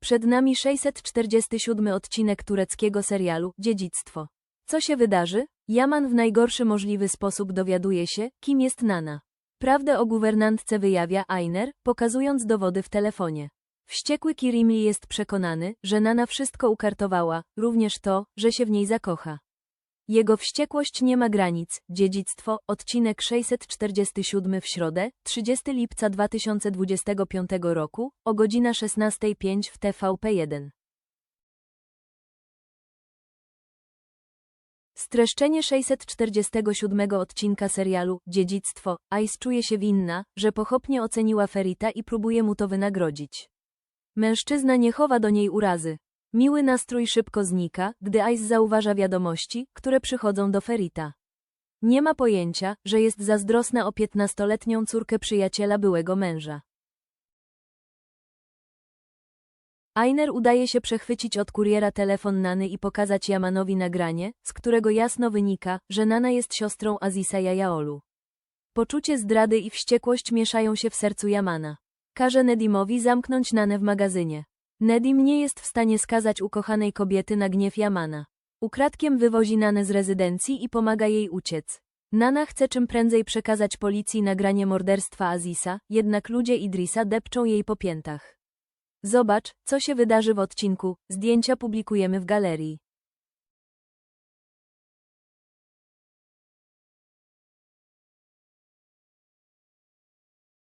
Przed nami 647 odcinek tureckiego serialu Dziedzictwo. Co się wydarzy? Yaman w najgorszy możliwy sposób dowiaduje się, kim jest Nana. Prawdę o guwernantce wyjawia Ainer, pokazując dowody w telefonie. Wściekły Kirimli jest przekonany, że Nana wszystko ukartowała, również to, że się w niej zakocha. Jego wściekłość nie ma granic. Dziedzictwo, odcinek 647 w środę, 30 lipca 2025 roku, o godzina 16.05 w TVP1. Streszczenie 647 odcinka serialu Dziedzictwo. Ice czuje się winna, że pochopnie oceniła Ferita i próbuje mu to wynagrodzić. Mężczyzna nie chowa do niej urazy. Miły nastrój szybko znika, gdy Ice zauważa wiadomości, które przychodzą do Ferita. Nie ma pojęcia, że jest zazdrosna o piętnastoletnią córkę przyjaciela byłego męża. Ainer udaje się przechwycić od kuriera telefon Nany i pokazać Yamanowi nagranie, z którego jasno wynika, że Nana jest siostrą Azisa Jajaolu. Poczucie zdrady i wściekłość mieszają się w sercu Yamana. Każe Nedimowi zamknąć Nanę w magazynie. Nedim nie jest w stanie skazać ukochanej kobiety na gniew Yamana. Ukradkiem wywozi Nanę z rezydencji i pomaga jej uciec. Nana chce czym prędzej przekazać policji nagranie morderstwa Azisa, jednak ludzie Idrisa depczą jej po piętach. Zobacz, co się wydarzy w odcinku, zdjęcia publikujemy w galerii.